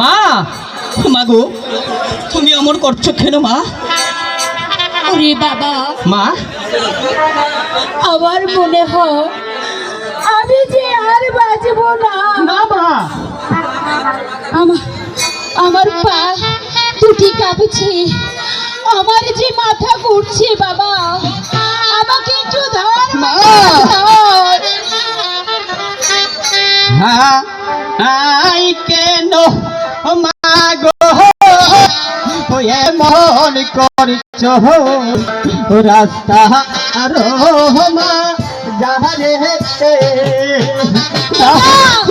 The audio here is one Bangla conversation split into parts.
মা মা গো তুমি অমর করছ কেন মা? ওরে বাবা। মা? আমার মনে হয় আমি যে আর বাঁচবো না। মা। আমার পা দুটি কাঁপছে। আমার যে মাথা ঘুরছে বাবা আমাকে একটু ধর মা। ধর। I can? মা গো ওয়ে মন করছ? রাস্তা আর মা যাহারে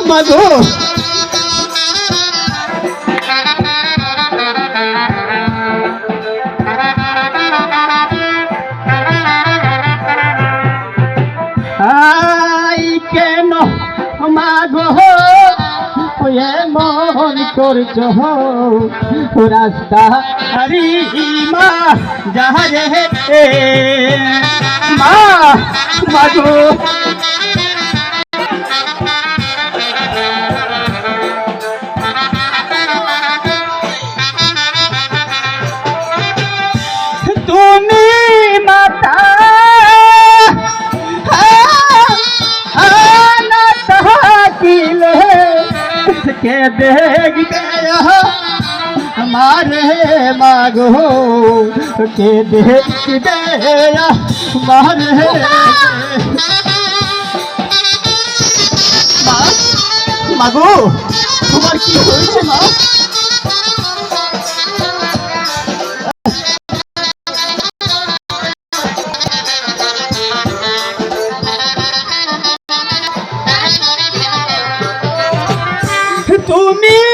মা গো মন করছ রাস্তা হরি মা যাহারে মা মাগো के देख गया हमारे मागो के देख गया हमारे মাগো তোমার কি হয়েছে মা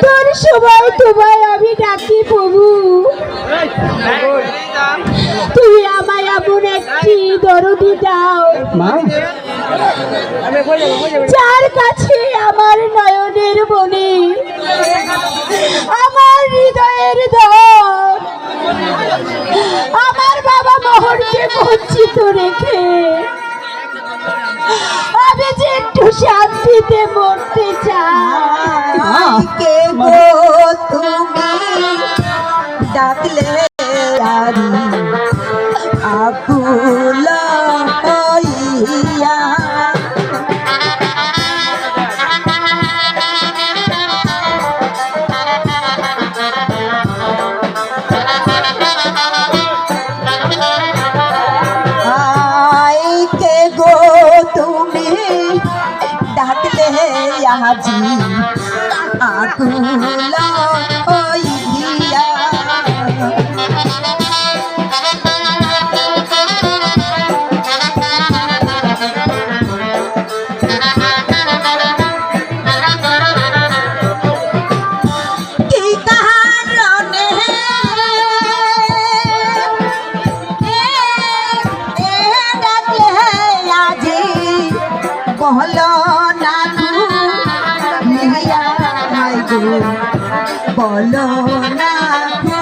মৃত্যুর সময় তোমায় আমি ডাকি প্রভু। তুমি আমায় এমন একটি দরদি দাও। যার কাছে আমার নয়নের বনে আমার হৃদয়ের দর আমার বাবা মোহনকে বঞ্চিত রেখে আমি যে একটু শান্তিতে মরতে চাই। আরি আকুল হইয়া ডাকলে আজি আকুল বহলো নাকু নিহাইয়া মাইগু। বলো নাকু